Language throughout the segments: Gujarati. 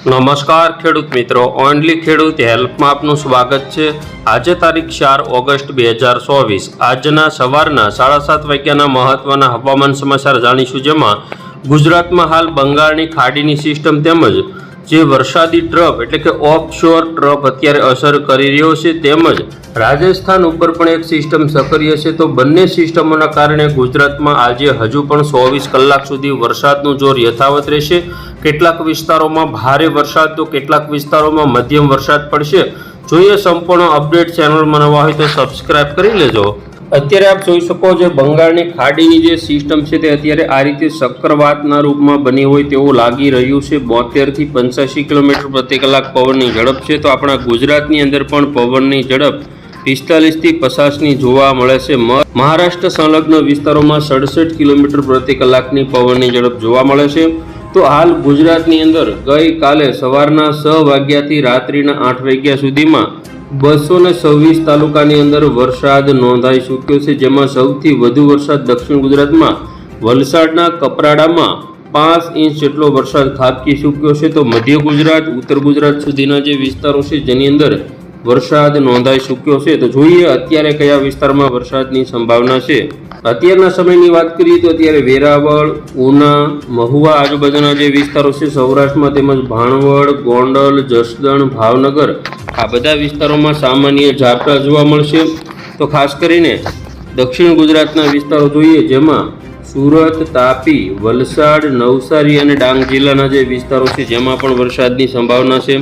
નમસ્કાર ખેડૂત મિત્રો, ઓનલી ખેડૂત હેલ્પમાં આપનું સ્વાગત છે. આજે તારીખ ચાર ઓગસ્ટ બે હજાર ચોવીસ. આજના સવારના સાડા સાત વાગ્યાના મહત્વના હવામાન સમાચાર જાણીશું જેમાં ગુજરાતમાં હાલ બંગાળની ખાડીની સિસ્ટમ તેમજ જે વરસાદી ટ્રફ, એટલે કે ઓફશોર ટ્રફ અત્યારે અસર કરી રહ્યો છે, તેમજ રાજસ્થાન ઉપર પણ એક સિસ્ટમ સક્રિય છે. તો બંને સિસ્ટમોના કારણે ગુજરાતમાં આજે હજુ પણ ચોવીસ કલાક સુધી વરસાદનું જોર યથાવત રહેશે. કેટલાક વિસ્તારોમાં ભારે વરસાદ તો કેટલાક વિસ્તારોમાં મધ્યમ વરસાદ પડશે. જોઈએ સંપૂર્ણ અપડેટ ચેનલ નવા હોય તો સબસ્ક્રાઇબ કરી લેજો. અત્યારે આપ જોઈ શકો છો બંગાળની ખાડીની જે સિસ્ટમ છે તે અત્યારે આ રીતે ચક્રવાતના રૂપમાં બની હોય તેવું લાગી રહ્યું છે. બોતેરથી પંચ્યાસી કિલોમીટર પ્રતિ કલાક પવનની ઝડપ છે. તો આપણા ગુજરાતની અંદર પણ પવનની ઝડપ પિસ્તાલીસથી પચાસની જોવા મળે છે. મહારાષ્ટ્ર સંલગ્ન વિસ્તારોમાં સડસઠ કિલોમીટર પ્રતિ કલાકની પવનની ઝડપ જોવા મળે છે. તો હાલ ગુજરાતની અંદર ગઈકાલે સવારના છ વાગ્યાથી રાત્રિના આઠ વાગ્યા સુધીમાં બસો ને છવ્વીસ તાલુકાની અંદર વરસાદ નોંધાઈ ચૂક્યો છે. જેમાં સૌથી વધુ વરસાદ દક્ષિણ ગુજરાતમાં, વલસાડના કપરાડામાં પાંચ ઇંચ જેટલો વરસાદ ખાબકી ચૂક્યો છે. તો મધ્ય ગુજરાત, ઉત્તર ગુજરાત સુધીના જે વિસ્તારો છે, જેની અંદર વરસાદ નોંધાઈ ચૂક્યો છે તો જોઈએ અત્યારે કયા વિસ્તારમાં વરસાદની સંભાવના છે. અત્યારના સમયની વાત કરીએ તો અત્યારે વેરાવળ, ઉના, મહુવા આજુબાજુના જે વિસ્તારો છે, સૌરાષ્ટ્રમાં તેમજ ભાણવડ, ગોંડલ, જસદણ, ભાવનગર, આ બધા વિસ્તારોમાં સામાન્ય ઝાપટા જોવા મળશે. તો ખાસ કરીને દક્ષિણ ગુજરાતના વિસ્તારો જોઈએ, જેમાં સુરત, તાપી, વલસાડ, નવસારી અને ડાંગ જિલ્લાના જે વિસ્તારો છે, જેમાં પણ વરસાદની સંભાવના છે.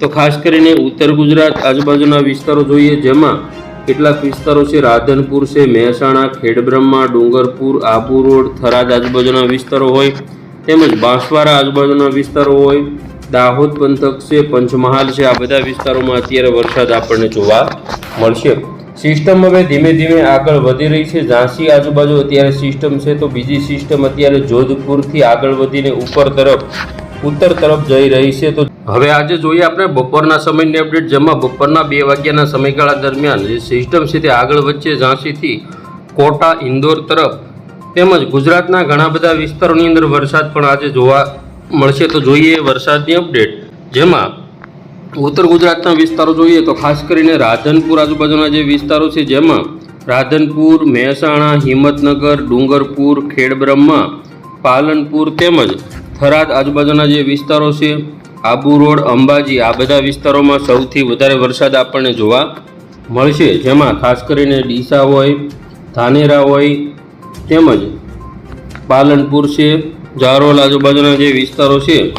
તો ખાસ કરીને ઉત્તર ગુજરાત આજુબાજુના વિસ્તારો જોઈએ, જેમાં કેટલાક વિસ્તારો છે, રાધનપુર છે, મહેસાણા, ખેડબ્રહ્મા, ડુંગરપુર, આબુ રોડ, થરાદ આજુબાજુના વિસ્તારો હોય, તેમજ બાંસવાડા આજુબાજુના વિસ્તારો હોય, દાહોદ પંથક છે, પંચમહાલ છે, આ બધા વિસ્તારોમાં અત્યારે વરસાદ આપણને જોવા મળશે. સિસ્ટમ હવે ધીમે ધીમે આગળ વધી રહી છે. ઝાંસી આજુબાજુ અત્યારે સિસ્ટમ છે, તો બીજી સિસ્ટમ અત્યારે જોધપુરથી આગળ વધીને ઉપર તરફ ઉત્તર તરફ જઈ રહી છે. તો હવે આજે જોઈએ આપણે બપોરના સમયની અપડેટ જેમાં બપોરના બે વાગ્યાના સમયગાળા દરમિયાન જે સિસ્ટમ છે તે આગળ વચ્ચે ઝાંસીથી કોટા, ઇન્દોર તરફ. તેમજ ગુજરાતના ઘણા બધા વિસ્તારોની અંદર વરસાદ પણ આજે જોવા મળશે. તો જોઈએ વરસાદની અપડેટ જેમાં ઉત્તર ગુજરાતના વિસ્તારો જોઈએ તો ખાસ કરીને રાધનપુર આજુબાજુના જે વિસ્તારો છે, જેમાં રાધનપુર, મહેસાણા, હિંમતનગર, ડુંગરપુર, ખેડબ્રહ્મા, પાલનપુર તેમજ થરાદ આજુબાજુના જે વિસ્તારો છે, આબુ રોડ, અંબાજી, આ બધા વિસ્તારોમાં સૌથી વધારે વરસાદ આપણને જોવા મળશે. જેમાં ખાસ કરીને ડીસા હોય, ધાનેરા હોય, તેમજ પાલનપુર છે, જારોલ આજુબાજુના જે વિસ્તારો છે.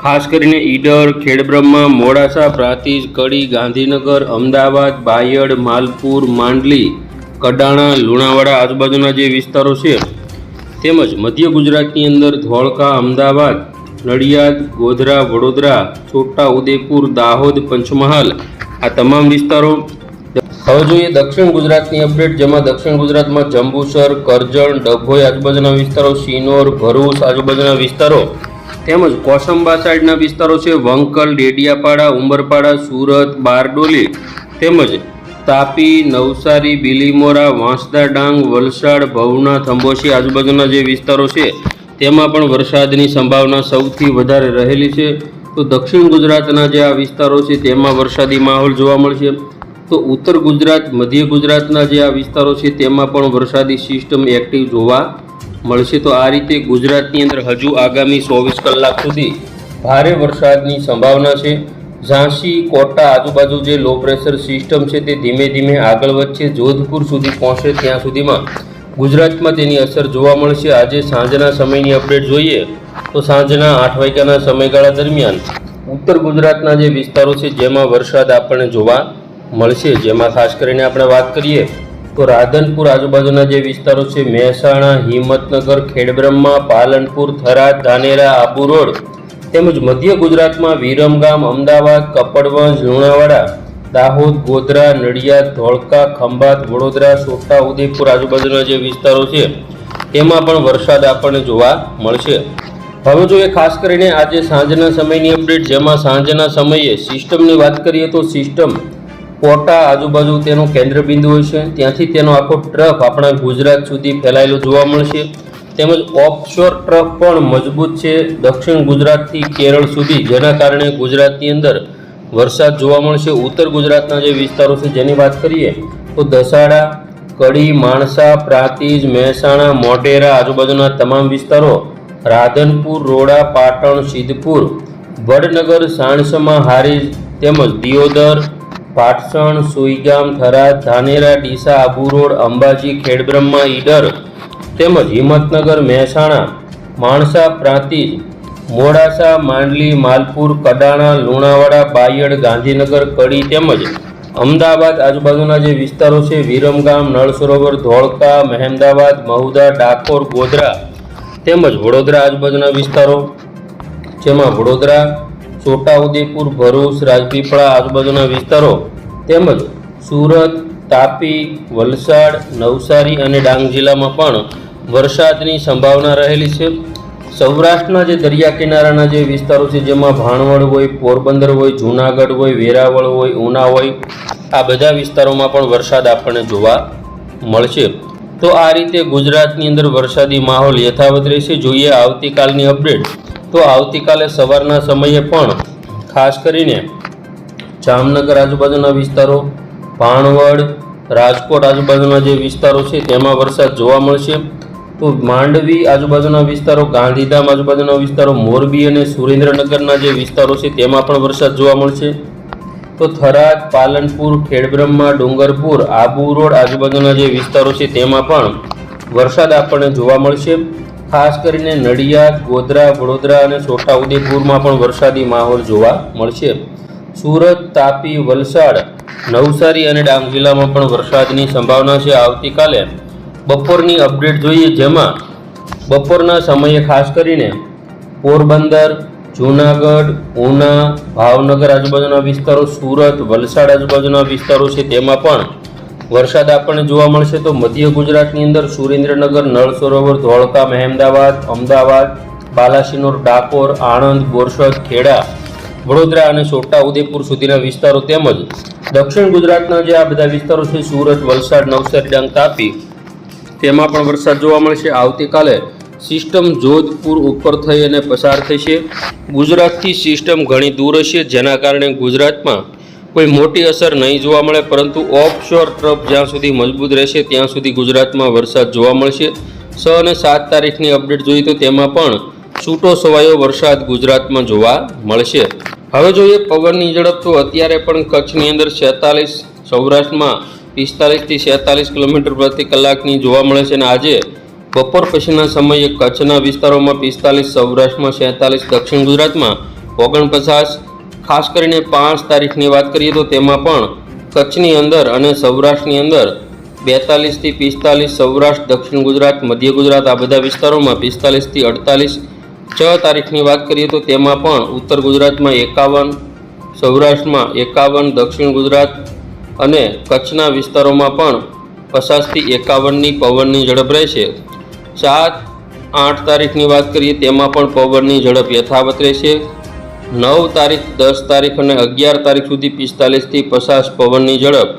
ખાસ કરીને ઈડર, ખેડબ્રહ્મા, મોડાસા, પ્રાતિજ, કડી, ગાંધીનગર, અમદાવાદ, બાયડ, માલપુર, માંડલી, કડાણા, લુણાવાડા આજુબાજુના જે વિસ્તારો છે તેમજ મધ્ય ગુજરાતની અંદર ધોળકા અમદાવાદ, નડિયાદ, ગોધરા, વડોદરા, છોટા ઉદેપુર, દાહોદ, પંચમહાલ આ તમામ વિસ્તારો હવે જોઈએ દક્ષિણ ગુજરાતની અપડેટ, જેમાં દક્ષિણ ગુજરાતમાં જંબુસર, કરજણ, ડભોઈ આજુબાજુના વિસ્તારો સિનોર ભરૂચ આજુબાજુના વિસ્તારો તેમજ કોસંબા સાઈડના વિસ્તારો છે, વંકલ, ડેડિયાપાડા, ઉંબરપાડા, સુરત, બારડોલી તેમજ તાપી, નવસારી, બિલીમોરા, વાંસદા ડાંગ, વલસાડ, ભવના થંબોશી આજુબાજુના જે વિસ્તારો છે, તેમાં પણ વરસાદની સંભાવના સૌથી વધારે રહેલી છે. તો દક્ષિણ ગુજરાતના જે આ વિસ્તારો છે, તેમાં વરસાદી માહોલ જોવા મળશે. તો ઉત્તર ગુજરાત, મધ્ય ગુજરાતના જે આ વિસ્તારો છે, તેમાં પણ વરસાદી સિસ્ટમ એક્ટિવ જોવા મળશે. તો આ રીતે ગુજરાતની અંદર હજુ આગામી ચોવીસ કલાક સુધી ભારે વરસાદની સંભાવના છે. ઝાંસી, કોટા આજુબાજુ જે લો પ્રેશર સિસ્ટમ છે તે ધીમે ધીમે આગળ વધશે. જોધપુર સુધી પહોંચે ત્યાં સુધીમાં. ગુજરાતમાં તેની અસર જોવા મળશે. આજે સાંજના સમયની અપડેટ જોઈએ તો સાંજના આઠ વાગ્યાના સમયગાળા દરમિયાન ઉત્તર ગુજરાતના જે વિસ્તારો છે જેમાં વરસાદ આપણને જોવા મળશે. જેમાં ખાસ કરીને આપણે વાત કરીએ તો રાધનપુર આજુબાજુના જે વિસ્તારો છે, મહેસાણા, હિંમતનગર, ખેડબ્રહ્મા, પાલનપુર, થરાદ, ધાનેરા, આબુ રોડ તેમજ મધ્ય ગુજરાતમાં વિરમગામ, અમદાવાદ, કપડવંજ, લુણાવાડા, દાહોદ, ગોધરા, નડિયાદ, ધોળકા, ખંભાત, વડોદરા, છોટા ઉદેપુર આજુબાજુના જે વિસ્તારો છે, તેમાં પણ વરસાદ આપણને જોવા મળશે. હવે જોઈએ ખાસ કરીને આજે સાંજના સમયની અપડેટ, જેમાં સાંજના સમયે સિસ્ટમની વાત કરીએ તો સિસ્ટમ કોટા આજુબાજુ તેનું કેન્દ્ર બિંદુ હોય છે ત્યાંથી તેનો આખો ટ્રફ આપણા ગુજરાત સુધી ફેલાયેલો જોવા મળશે. તેમજ ઓફશોર ટ્રફ પણ મજબૂત છે. દક્ષિણ ગુજરાતથી કેરળ સુધી, જેના કારણે ગુજરાતની અંદર વરસાદ જોવા મળશે. ઉત્તર ગુજરાતના જે વિસ્તારો છે, જેની વાત કરીએ, તો દસાડા, કડી, માણસા, પ્રાંતિજ, મહેસાણા મોઢેરા આજુબાજુના તમામ વિસ્તારો, રાધનપુર, રોડા, પાટણ, સિદ્ધપુર, વડનગર, સાણસમા, હારીજ તેમજ દિયોદર, પાટસણ, સુઈગામ, થરાદ, ધાનેરા, ડીસા, આબુ રોડ, અંબાજી, ખેડબ્રહ્મા, ઈડર તેમજ હિંમતનગર મહેસાણા, માણસા પ્રાંતિજ, મોડાસા, માંડલી, માલપુર, કડાણા, લુણાવાડા, બાયડ, ગાંધીનગર, કડી તેમજ અમદાવાદ આજુબાજુના જે વિસ્તારો છે, વિરમગામ નળ સરોવર ધોળકા, મહેમદાવાદ, મહુદા, ડાકોર, ગોધરા તેમજ વડોદરા આજુબાજુના વિસ્તારો. જેમાં વડોદરા, છોટાઉદેપુર, ભરૂચ, રાજપીપળા આજુબાજુના વિસ્તારો તેમજ સુરત તાપી, વલસાડ, નવસારી અને ડાંગ જિલ્લામાં પણ વરસાદની સંભાવના રહેલી છે. સૌરાષ્ટ્રના જે દરિયા કિનારાના જે વિસ્તારો છે, જેમાં ભાણવડ હોય, પોરબંદર હોય, જૂનાગઢ હોય, વેરાવળ હોય, ઉના હોય, આ બધા વિસ્તારોમાં પણ વરસાદ આપણને જોવા મળશે. તો આ રીતે ગુજરાતની અંદર વરસાદી માહોલ યથાવત રહેશે. જોઈએ આવતીકાલની અપડેટ. તો આવતીકાલે સવારના સમયે પણ ખાસ કરીને જામનગર આજુબાજુના વિસ્તારો, ભાણવડ રાજકોટ આજુબાજુના જે વિસ્તારો છે, તેમાં વરસાદ જોવા મળશે. તો માંડવી આજુબાજુના વિસ્તારો, ગાંધીધામ આજુબાજુના વિસ્તારો, મોરબી અને સુરેન્દ્રનગરના જે વિસ્તારો છે, તેમાં પણ વરસાદ જોવા મળશે. તો થરાદ, પાલનપુર, ખેડબ્રહ્મા, ડુંગરપુર, આબુ રોડ આજુબાજુના જે વિસ્તારો છે, તેમાં પણ વરસાદ આપણને જોવા મળશે. ખાસ કરીને નડિયાદ, ગોધરા, વડોદરા અને છોટાઉદેપુરમાં પણ વરસાદી માહોલ જોવા મળશે. સુરત, તાપી, વલસાડ નવસારી અને ડાંગ જિલ્લામાં પણ વરસાદની સંભાવના છે. આવતીકાલે બપોરની અપડેટ જોઈએ, જેમાં બપોરના સમયે ખાસ કરીને પોરબંદર, જૂનાગઢ, ઉના, ભાવનગર આજુબાજુના વિસ્તારો, સુરત, વલસાડ આજુબાજુના વિસ્તારો છે. તેમાં પણ વરસાદ આપણને જોવા મળશે તો મધ્ય ગુજરાતની અંદર સુરેન્દ્રનગર નળ સરોવર ધોળકા, મહેમદાવાદ, અમદાવાદ, બાલાસિનોર, ડાકોર, આણંદ, બોરસદ, ખેડા વડોદરા અને છોટાઉદેપુર સુધીના વિસ્તારો તેમજ દક્ષિણ ગુજરાતના જે આ બધા વિસ્તારો છે, સુરત, વલસાડ, નવસારી, ડાંગ, તાપી, તેમાં પણ વરસાદ જોવા મળશે. આવતીકાલે સિસ્ટમ જોધપુર ઉપર થઈ અને પસાર થશે. ગુજરાતથી સિસ્ટમ ઘણી દૂર હશે, જેના કારણે ગુજરાતમાં કોઈ મોટી અસર નહીં જોવા મળે, પરંતુ ઓફશોર ટ્રફ જ્યાં સુધી મજબૂત રહેશે, ત્યાં સુધી ગુજરાતમાં વરસાદ જોવા મળશે. છ અને સાત તારીખની અપડેટ જોઈએ તો તેમાં પણ છૂટો છવાયો વરસાદ ગુજરાતમાં જોવા મળશે. હવે જોઈએ પવનની ઝડપ. તો અત્યારે પણ કચ્છની અંદર છેતાલીસ, સૌરાષ્ટ્રમાં પિસ્તાલીસથી છેતાલીસ કિલોમીટર પ્રતિ કલાકની જોવા મળે છે. અને આજે બપોર પછીના સમયે કચ્છના વિસ્તારોમાં પિસ્તાલીસ, સૌરાષ્ટ્રમાં છેતાલીસ, દક્ષિણ ગુજરાતમાં ઓગણપચાસ. ખાસ કરીને પાંચ તારીખની વાત કરીએ તો તેમાં પણ કચ્છની અંદર અને સૌરાષ્ટ્રની અંદર બેતાલીસથી પિસ્તાલીસ, સૌરાષ્ટ્ર, દક્ષિણ ગુજરાત, મધ્ય ગુજરાત આ બધા વિસ્તારોમાં પિસ્તાલીસથી અડતાલીસ છ તારીખની વાત કરીએ તો તેમાં પણ ઉત્તર ગુજરાતમાં એકાવન, સૌરાષ્ટ્રમાં એકાવન, દક્ષિણ ગુજરાત અને કચ્છના વિસ્તારોમાં પણ પચાસથી એકાવનની પવનની ઝડપ રહેશે. સાત આઠ તારીખની વાત કરીએ તેમાં પણ પવનની ઝડપ યથાવત રહેશે. નવ તારીખ, દસ તારીખ અને અગિયાર તારીખ સુધી પિસ્તાલીસથી પચાસ પવનની ઝડપ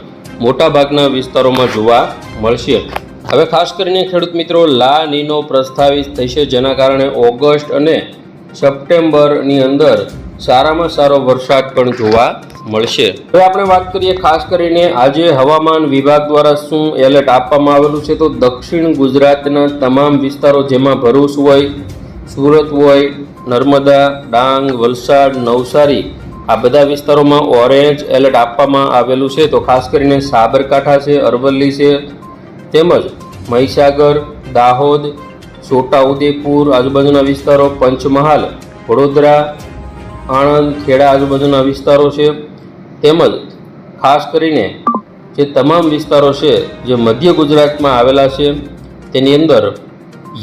મોટાભાગના વિસ્તારોમાં જોવા મળશે. હવે ખાસ કરીને ખેડૂત મિત્રો, લા નીનો પ્રસ્તાવિત થશે જેના કારણે ઓગસ્ટ અને સપ્ટેમ્બરની અંદર સારામાં સારો વરસાદ પણ જોવા મળશે. હવે આપણે વાત કરીએ ખાસ કરીને આજે હવામાન વિભાગ દ્વારા શું એલર્ટ આપવામાં આવેલું છે? તો દક્ષિણ ગુજરાતના તમામ વિસ્તારો જેમાં ભરૂચ હોય, સુરત હોય, નર્મદા, ડાંગ, વલસાડ, નવસારી આ બધા વિસ્તારોમાં ઓરેન્જ એલર્ટ આપવામાં આવેલું છે. તો ખાસ કરીને સાબરકાંઠા છે, અરવલ્લી છે તેમજ મહીસાગર, દાહોદ, છોટાઉદેપુર આજુબાજુના વિસ્તારો, પંચમહાલ, વડોદરા આણંદ ખેડા આજુબાજુના વિસ્તારો છે. તેમજ ખાસ કરીને જે તમામ વિસ્તારો છે, જે મધ્ય ગુજરાતમાં આવેલા છે, તેની અંદર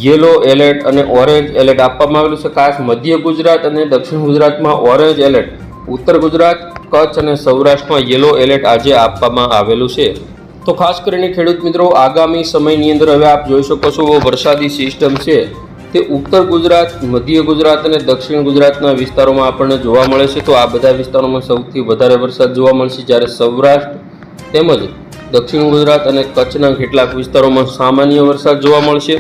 યલો એલર્ટ અને ઓરેન્જ એલર્ટ આપવામાં આવેલું છે. ખાસ મધ્ય ગુજરાત અને દક્ષિણ ગુજરાતમાં ઓરેન્જ એલર્ટ, ઉત્તર ગુજરાત, કચ્છ અને સૌરાષ્ટ્રમાં યલો એલર્ટ આજે આપવામાં આવેલું છે. તો ખાસ કરીને ખેડૂત મિત્રો, આગામી સમયની અંદર હવે આપ જોઈ શકો છો, વરસાદી સિસ્ટમ છે તે ઉત્તર ગુજરાત, મધ્ય ગુજરાત અને દક્ષિણ ગુજરાતના વિસ્તારોમાં આપણને જોવા મળે છે. તો આ બધા વિસ્તારોમાં સૌથી વધારે વરસાદ જોવા મળશે જ્યારે સૌરાષ્ટ્ર તેમજ દક્ષિણ ગુજરાત અને કચ્છના કેટલાક વિસ્તારોમાં સામાન્ય વરસાદ જોવા મળશે.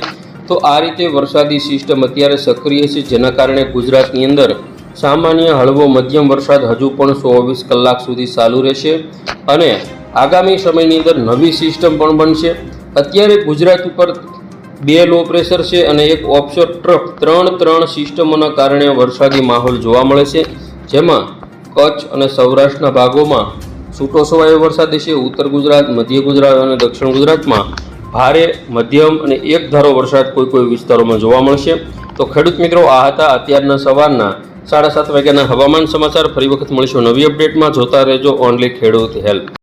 તો આ રીતે વરસાદી સિસ્ટમ અત્યારે સક્રિય છે, જેના કારણે ગુજરાતની અંદર સામાન્ય હળવો મધ્યમ વરસાદ હજુ પણ ચોવીસ કલાક સુધી ચાલુ રહેશે. અને આગામી સમયની અંદર નવી સિસ્ટમ પણ બનશે. અત્યારે ગુજરાત ઉપર બે લો પ્રેશર છે અને એક ઓપ્શોર ટ્રફ ત્રણ ત્રણ સિસ્ટમોના કારણે વરસાદી માહોલ જોવા મળે છે. જેમાં કચ્છ અને સૌરાષ્ટ્રના ભાગોમાં છૂટો છવાયો વરસાદ છે. ઉત્તર ગુજરાત, મધ્ય ગુજરાત અને દક્ષિણ ગુજરાતમાં ભારે, મધ્યમ અને એક ધારો વરસાદ કોઈ કોઈ વિસ્તારોમાં જોવા મળશે. તો ખેડૂત મિત્રો, આ હતા અત્યારના સવારના સાડા સાત વાગ્યાના હવામાન સમાચાર. ફરી વખત મળીશું નવી અપડેટમાં. જોતા રહેજો ઓનલી ખેડૂત હેલ્પ.